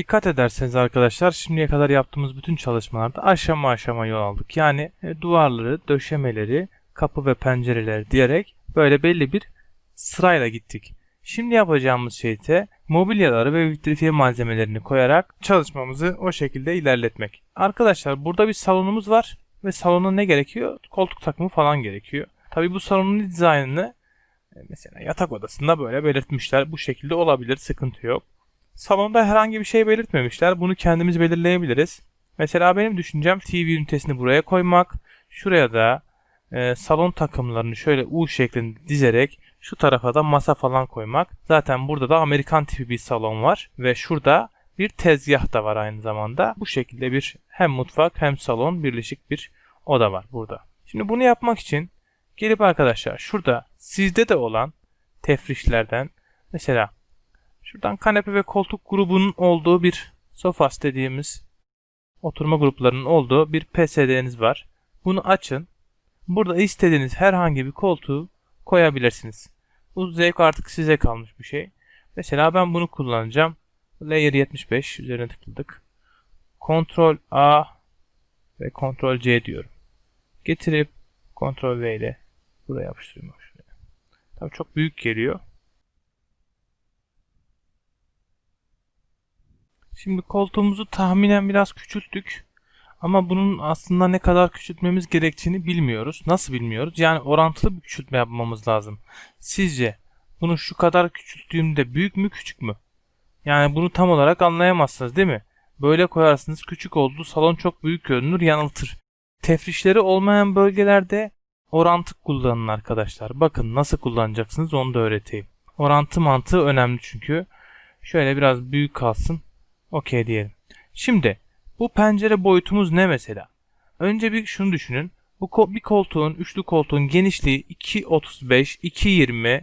Dikkat ederseniz arkadaşlar şimdiye kadar yaptığımız bütün çalışmalarda aşama aşama yol aldık. Yani e, duvarları, döşemeleri, kapı ve pencereleri diyerek böyle belli bir sırayla gittik. Şimdi yapacağımız şey ise mobilyaları ve vitrifiye malzemelerini koyarak çalışmamızı o şekilde ilerletmek. Arkadaşlar burada bir salonumuz var ve salona ne gerekiyor? Koltuk takımı falan gerekiyor. Tabi bu salonun dizaynını e, mesela yatak odasında böyle belirtmişler. Bu şekilde olabilir, sıkıntı yok. Salonda herhangi bir şey belirtmemişler. Bunu kendimiz belirleyebiliriz. Mesela benim düşüncem TV ünitesini buraya koymak. Şuraya da e, salon takımlarını şöyle U şeklinde dizerek şu tarafa da masa falan koymak. Zaten burada da Amerikan tipi bir salon var ve şurada bir tezgah da var aynı zamanda. Bu şekilde bir hem mutfak hem salon birleşik bir oda var burada. Şimdi bunu yapmak için gelip arkadaşlar şurada sizde de olan tefrişlerden mesela şuradan kanepe ve koltuk grubunun olduğu bir sofas dediğimiz oturma gruplarının olduğu bir PSD'niz var. Bunu açın. Burada istediğiniz herhangi bir koltuğu koyabilirsiniz. Bu zevk artık size kalmış bir şey. Mesela ben bunu kullanacağım. Layer 75 üzerine tıkladık. Ctrl A ve Ctrl C diyorum. Getirip Ctrl V ile buraya yapıştırıyorum. Tabii çok büyük geliyor. Şimdi koltuğumuzu tahminen biraz küçülttük. Ama bunun aslında ne kadar küçültmemiz gerektiğini bilmiyoruz. Nasıl bilmiyoruz? Yani orantılı bir küçültme yapmamız lazım. Sizce bunu şu kadar küçülttüğümde büyük mü küçük mü? Yani bunu tam olarak anlayamazsınız değil mi? Böyle koyarsınız küçük oldu salon çok büyük görünür yanıltır. Tefrişleri olmayan bölgelerde orantı kullanın arkadaşlar. Bakın nasıl kullanacaksınız onu da öğreteyim. Orantı mantığı önemli çünkü. Şöyle biraz büyük kalsın. Okey diyelim. Şimdi bu pencere boyutumuz ne mesela? Önce bir şunu düşünün. Bu bir koltuğun, üçlü koltuğun genişliği 2.35, 2.20,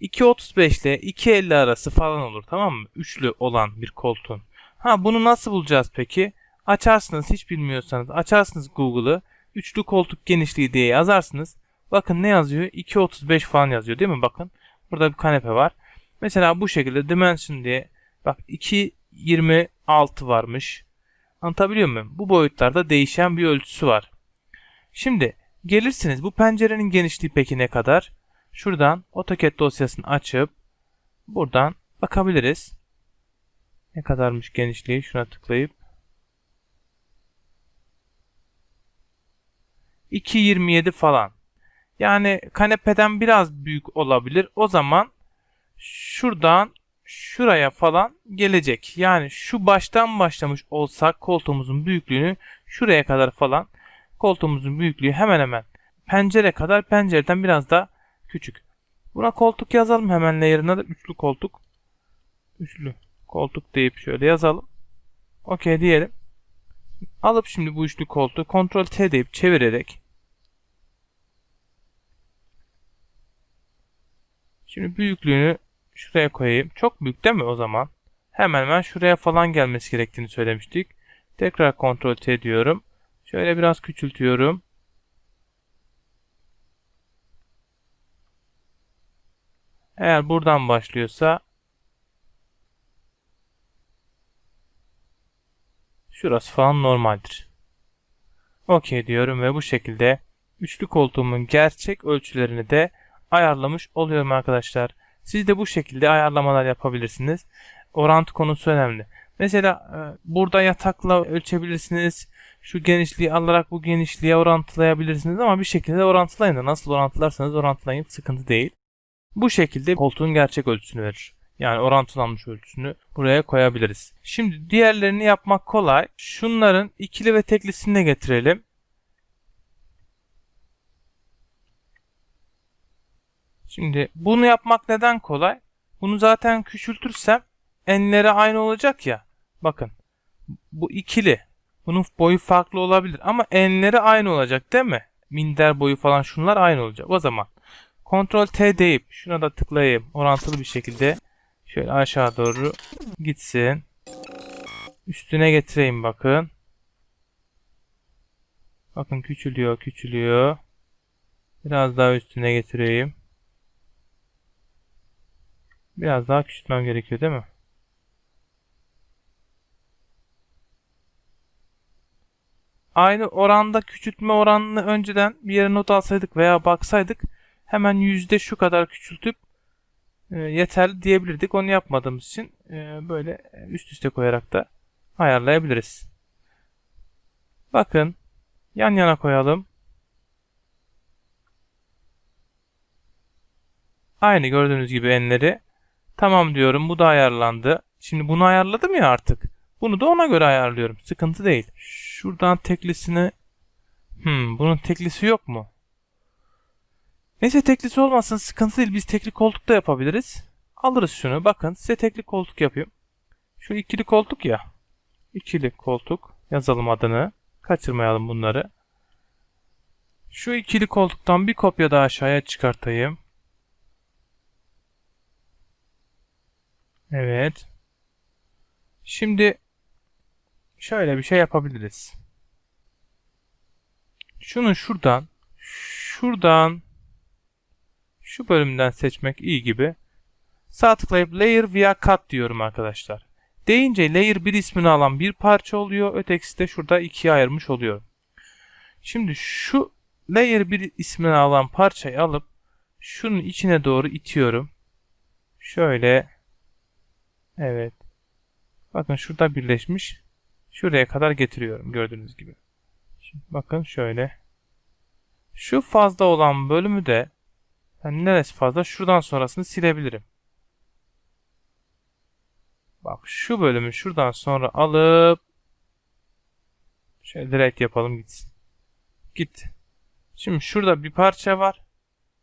2.35 ile 2.50 arası falan olur tamam mı? Üçlü olan bir koltuğun. Ha bunu nasıl bulacağız peki? Açarsınız hiç bilmiyorsanız açarsınız Google'ı. Üçlü koltuk genişliği diye yazarsınız. Bakın ne yazıyor? 2.35 falan yazıyor değil mi? Bakın burada bir kanepe var. Mesela bu şekilde dimension diye bak 2.26 varmış. Anlatabiliyor muyum? Bu boyutlarda değişen bir ölçüsü var. Şimdi gelirsiniz bu pencerenin genişliği peki ne kadar? Şuradan AutoCAD dosyasını açıp buradan bakabiliriz. Ne kadarmış genişliği şuna tıklayıp 2.27 falan. Yani kanepeden biraz büyük olabilir. O zaman şuradan şuraya falan gelecek. Yani şu baştan başlamış olsak koltuğumuzun büyüklüğünü şuraya kadar falan koltuğumuzun büyüklüğü hemen hemen pencere kadar pencereden biraz daha küçük. Buna koltuk yazalım hemen layer'ına da üçlü koltuk. Üçlü koltuk deyip şöyle yazalım. Okey diyelim. Alıp şimdi bu üçlü koltuğu Ctrl T deyip çevirerek Şimdi büyüklüğünü şuraya koyayım. Çok büyük değil mi o zaman? Hemen hemen şuraya falan gelmesi gerektiğini söylemiştik. Tekrar Ctrl T diyorum. Şöyle biraz küçültüyorum. Eğer buradan başlıyorsa şurası falan normaldir. OK diyorum ve bu şekilde üçlü koltuğumun gerçek ölçülerini de ayarlamış oluyorum arkadaşlar. Siz de bu şekilde ayarlamalar yapabilirsiniz. Orantı konusu önemli. Mesela e, burada yatakla ölçebilirsiniz. Şu genişliği alarak bu genişliğe orantılayabilirsiniz ama bir şekilde orantılayın da nasıl orantılarsanız orantılayın sıkıntı değil. Bu şekilde koltuğun gerçek ölçüsünü verir. Yani orantılanmış ölçüsünü buraya koyabiliriz. Şimdi diğerlerini yapmak kolay. Şunların ikili ve teklisini de getirelim. Şimdi bunu yapmak neden kolay? Bunu zaten küçültürsem enleri aynı olacak ya. Bakın bu ikili. Bunun boyu farklı olabilir ama enleri aynı olacak değil mi? Minder boyu falan şunlar aynı olacak. O zaman Ctrl T deyip şuna da tıklayayım orantılı bir şekilde şöyle aşağı doğru gitsin. Üstüne getireyim bakın. Bakın küçülüyor küçülüyor. Biraz daha üstüne getireyim. Biraz daha küçültmem gerekiyor değil mi? Aynı oranda küçültme oranını önceden bir yere not alsaydık veya baksaydık hemen yüzde şu kadar küçültüp e, yeterli diyebilirdik. Onu yapmadığımız için e, böyle üst üste koyarak da ayarlayabiliriz. Bakın yan yana koyalım. Aynı gördüğünüz gibi enleri Tamam diyorum bu da ayarlandı. Şimdi bunu ayarladım ya artık. Bunu da ona göre ayarlıyorum. Sıkıntı değil. Şuradan teklisini... Hmm, bunun teklisi yok mu? Neyse teklisi olmasın sıkıntı değil. Biz tekli koltuk da yapabiliriz. Alırız şunu. Bakın size tekli koltuk yapayım. Şu ikili koltuk ya. İkili koltuk. Yazalım adını. Kaçırmayalım bunları. Şu ikili koltuktan bir kopya daha aşağıya çıkartayım. Evet. Şimdi şöyle bir şey yapabiliriz. Şunu şuradan, şuradan, şu bölümden seçmek iyi gibi. Sağ tıklayıp Layer via Cut diyorum arkadaşlar. Deyince Layer 1 ismini alan bir parça oluyor. Ötekisi de şurada ikiye ayırmış oluyor. Şimdi şu Layer 1 ismini alan parçayı alıp şunun içine doğru itiyorum. Şöyle. Evet. Bakın şurada birleşmiş. Şuraya kadar getiriyorum gördüğünüz gibi. Şimdi bakın şöyle. Şu fazla olan bölümü de yani neresi fazla şuradan sonrasını silebilirim. Bak şu bölümü şuradan sonra alıp şöyle direkt yapalım gitsin. Git. Şimdi şurada bir parça var.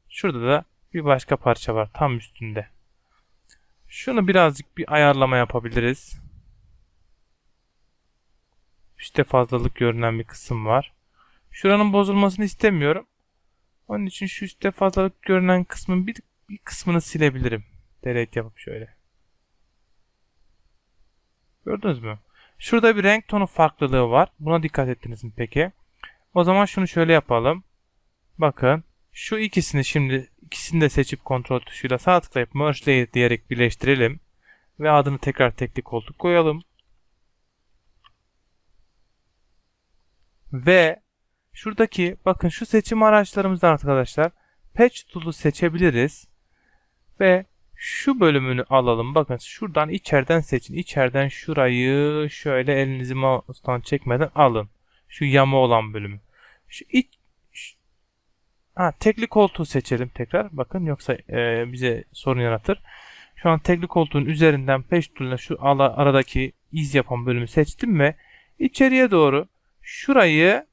Şurada da bir başka parça var tam üstünde. Şunu birazcık bir ayarlama yapabiliriz. Üste fazlalık görünen bir kısım var. Şuranın bozulmasını istemiyorum. Onun için şu üstte fazlalık görünen kısmın bir, bir kısmını silebilirim. Delete yapıp şöyle. Gördünüz mü? Şurada bir renk tonu farklılığı var. Buna dikkat ettiniz mi peki? O zaman şunu şöyle yapalım. Bakın. Şu ikisini şimdi ikisini de seçip kontrol tuşuyla sağ tıklayıp merge layer diyerek birleştirelim. Ve adını tekrar tekli koltuk koyalım. Ve şuradaki bakın şu seçim araçlarımızdan arkadaşlar patch tool'u seçebiliriz. Ve şu bölümünü alalım. Bakın şuradan içeriden seçin. İçeriden şurayı şöyle elinizi mouse'dan çekmeden alın. Şu yama olan bölümü. Şu iç Ha, tekli koltuğu seçelim tekrar. Bakın yoksa e, bize sorun yaratır. Şu an tekli koltuğun üzerinden peş şu ala, aradaki iz yapan bölümü seçtim ve içeriye doğru şurayı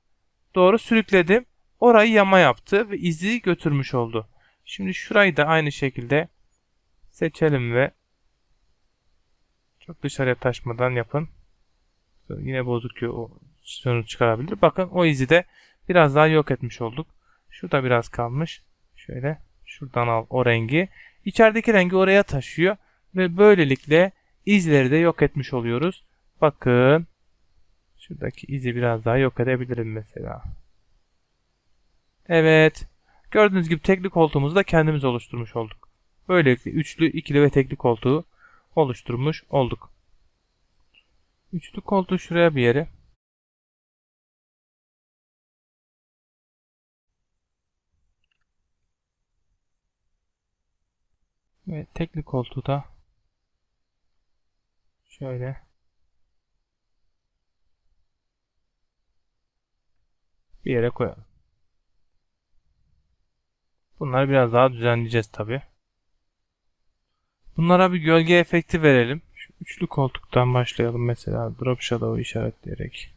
doğru sürükledim. Orayı yama yaptı ve izi götürmüş oldu. Şimdi şurayı da aynı şekilde seçelim ve çok dışarıya taşmadan yapın. Yine bozuk o sorun çıkarabilir. Bakın o izi de biraz daha yok etmiş olduk. Şurada biraz kalmış. Şöyle şuradan al o rengi. İçerideki rengi oraya taşıyor ve böylelikle izleri de yok etmiş oluyoruz. Bakın şuradaki izi biraz daha yok edebilirim mesela. Evet. Gördüğünüz gibi tekli koltuğumuzu da kendimiz oluşturmuş olduk. Böylelikle üçlü, ikili ve tekli koltuğu oluşturmuş olduk. Üçlü koltuğu şuraya bir yere Ve tekli koltuğu da şöyle bir yere koyalım. Bunları biraz daha düzenleyeceğiz tabi. Bunlara bir gölge efekti verelim. Şu üçlü koltuktan başlayalım mesela. Drop shadow işaretleyerek.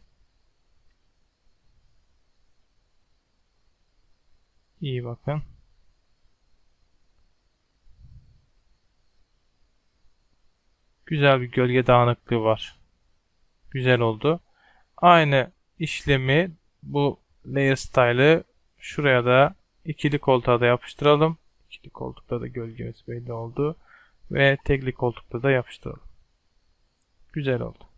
İyi bakın. Güzel bir gölge dağınıklığı var. Güzel oldu. Aynı işlemi bu layer style'ı şuraya da ikili koltuğa da yapıştıralım. İkili koltukta da gölgemiz belli oldu. Ve tekli koltukta da yapıştıralım. Güzel oldu.